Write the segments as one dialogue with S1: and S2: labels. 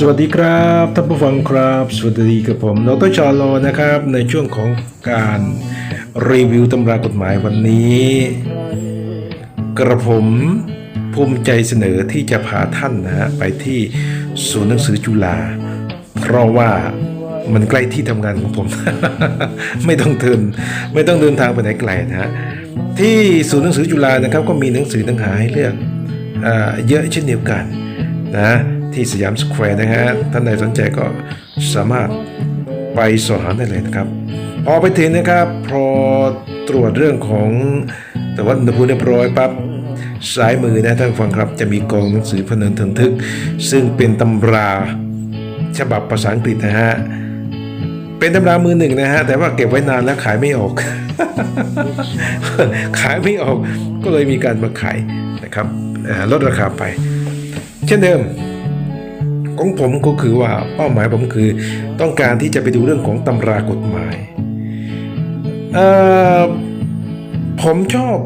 S1: สวัสดีครับท่านผู้ฟังครับ สวัสดีกับผมดรชาโลนะครับ ในช่วงของการรีวิวตำรากฎหมายวันนี้ กระผมภูมิใจเสนอที่จะพาท่านนะฮะไปที่ศูนย์หนังสือจุฬาเพราะว่ามันใกล้ที่ทำงานของผม ไม่ต้องเดินไม่ต้องเดินทางไปไหนไกลนะฮะที่ศูนย์หนังสือจุฬานะครับก็มีหนังสือต่างหากให้เลือกอเยอะเช่นเดียวกันนะ ที่สยามสแควร์นะฮะท่านใดสนใจก็สามารถไปสอบถามได้เลยนะครับ พอไปถึงนะครับ พอตรวจเรื่องของแต่ว่าอุณหภูมิเรียบร้อยปั๊บซ้ายมือนะท่านฟังครับจะมีกองหนังสือพนันทึนทึก ซึ่งเป็นตำราฉบับภาษาอังกฤษนะฮะเป็นตำรามือหนึ่งนะฮะแต่ว่าเก็บไว้นานแล้วขายไม่ออก ขายไม่ออกก็เลยมีการมาขายนะครับลดราคาไป เช่นเดิม ของผมก็คือว่าเป้าหมายผมคือต้องการที่จะไปดูเรื่องของตำรากฎหมายผมชอบ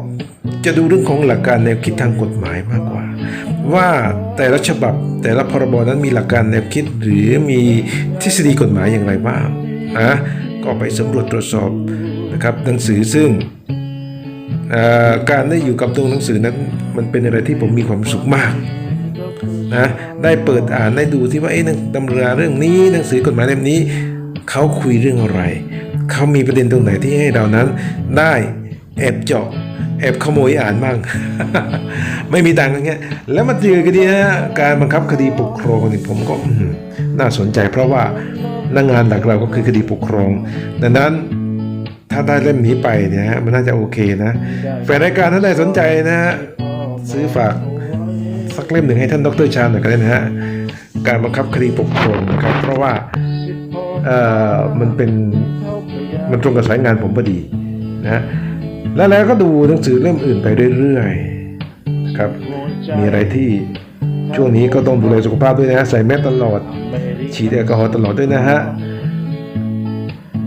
S1: จะดูเรื่องของหลักการแนวคิดทางกฎหมายมากกว่า ว่าแต่ละฉบับแต่ละพรบนั้นมีหลักการแนวคิดหรือมีทฤษฎีกฎหมายอย่างไรบ้างนะก็ไปสำรวจตรวจสอบนะครับหนังสือซึ่งการได้อยู่กับตัวหนังสือนั้นมันเป็นอะไรที่ผมมีความสุขมาก นะได้เปิดอ่านได้ดูที่ว่าเอ๊ะหนังตำราเรื่องนี้หนังสือกฎหมายเล่มนี้เขาคุยเรื่องอะไร เขามีประเด็นตรงไหนที่ให้เรานั้น ได้แอบเจาะแอบขโมยอ่านบ้าง ไม่มีตังค์อย่างเงี้ย แล้วมาเจอกันดีนะการบังคับคดีปกครองนี่ผมก็น่าสนใจเพราะว่าหน้างานหลักเราก็คือคดีปกครอง ดังนั้นถ้าได้เล่มนี้ไปเนี่ยมันน่าจะโอเคนะแฟนรายการท่านใดสนใจนะฮะซื้อฝาก สักเล่มหนึ่งให้ท่านดรชาญหน่อยก็ได้นะฮะการบังคับคดีปกครองนะครับ เพราะว่าเอ่อมันเป็นมันตรงกับสายงานผมพอดีนะฮะแล้วแล้วก็ดูหนังสือเล่มอื่นไปเรื่อยๆนะครับมีอะไรที่ช่วงนี้ก็ต้องดูแลสุขภาพด้วยนะฮะใส่แมสตลอด ฉีดแอลกอฮอล์ตลอดด้วยนะฮะ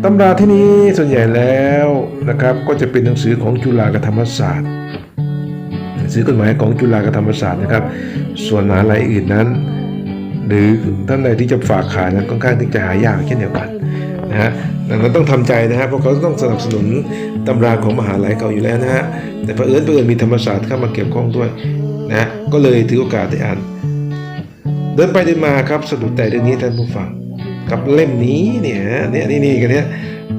S1: ตำราที่นี้ส่วนใหญ่แล้วนะครับก็จะเป็นหนังสือของจุฬากัธรรมศาสตร์ นังสือกฎหมายของจุฬากธรรมศาสตร์นะครับ ส่วนมหาลัยอื่นนั้น หรือท่านใดที่จะฝากขายนั้นค่อนข้างที่จะหายากเช่นเดียวกันนะฮะดังนั้นต้องทำใจนะฮะเพราะเขาต้องสนับสนุนตำราของมหาลัยเขาอยู่แล้วนะฮะแต่เผอิญเผอิญมีธรรมศาสตร์เข้ามาเกี่ยวข้องด้วยนะก็เลยถือโอกาสได้อ่าน เดินไปเดินมาครับสะดุดแต่เรื่องนี้ท่านผู้ฟัง กับเล่มนี้เนี่ยเนี่ยนี่นี่กันเนี่ย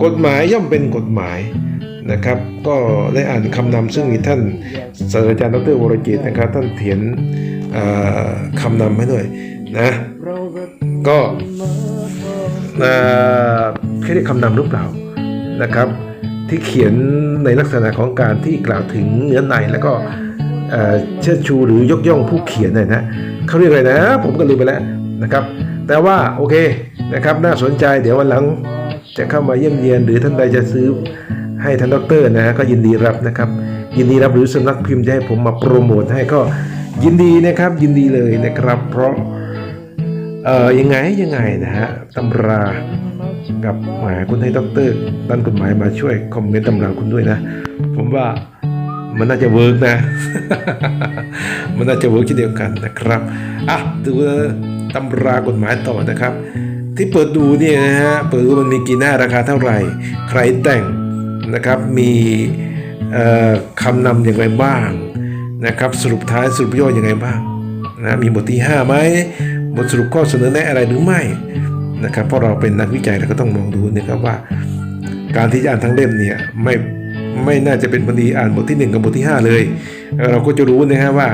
S1: กฎหมายย่อมเป็นกฎหมาย นะครับ ก็ได้อ่านคำนำซึ่งมีท่านศาสตราจารย์ดรวรจิตนะครับ ท่านเขียนคำนำให้ด้วยนะก็เอ่อแค่ได้คำนำหรือเปล่านะครับ ที่เขียนในลักษณะของการที่กล่าวถึงเนื้อในแล้วก็เชิดชูหรือยกย่องผู้เขียนเนี่ยนะเขาเรียกอะไรนะ ผมก็ลืมไปแล้วนะครับ แต่ว่าโอเคนะครับน่าสนใจเดี๋ยววันหลังจะเข้ามาเยี่ยมเยียนหรือท่านใดจะซื้อ ให้ท่านด็อกเตอร์นะฮะก็ยินดีรับนะครับ ยินดีรับหรือสำนักพิมพ์จะให้ผมมาโปรโมทให้ก็ยินดีนะครับยินดีเลยนะครับ เพราะเอ่อยังไงยังไงนะฮะตำรากับหมายคุณให้ด็อกเตอร์ด้านกฎหมายมาช่วยคอมเมนต์ตำราคุณด้วยนะ ผมว่ามันน่าจะเวิร์กนะ มันน่าจะเวิร์กเช่นเดียวกันนะครับอะดูตำรากฎหมายต่อนะครับ ที่เปิดดูเนี่ยนะฮะเปิดดูมันมีกี่หน้าราคาเท่าไหร่ ใครแต่ง นะครับมีคำนำอย่างไรบ้างนะครับสรุปท้ายสรุปย่ออย่างไรบ้างนะมีบทที่5ไหมบทสรุปข้อเสนอแนะอะไรหรือไม่นะครับเพราะเราเป็นนักวิจัยเราก็ต้องมองดูนะครับว่า การที่จะอ่านทั้งเล่มเนี่ยไม่ไม่น่าจะเป็นพอดีอ่านบทที่ 1 กับบทที่ 5 เลยเอ่อเราก็จะรู้นะฮะว่า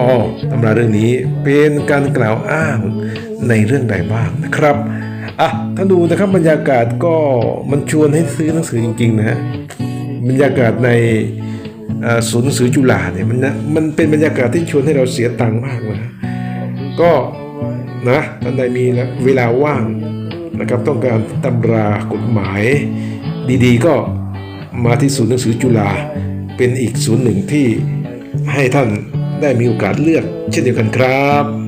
S1: อ๋อตำราเรื่องนี้เป็นการกล่าวอ้างในเรื่องใดบ้างนะครับ อะถ้าดูนะครับบรรยากาศก็มันชวนให้ซื้อหนังสือจริงๆนะฮะบรรยากาศในศูนย์หนังสือจุฬาเนี่ยมันนะมันเป็นบรรยากาศที่ชวนให้เราเสียตังค์มากนะก็นะท่านใดมีเวลาว่างนะครับต้องการตำรากฎหมายดีๆ ก็มาที่ศูนย์หนังสือจุฬาเป็นอีกศูนย์หนึ่งที่ให้ท่านได้มีโอกาสเลือกเช่นเดียวกันครับ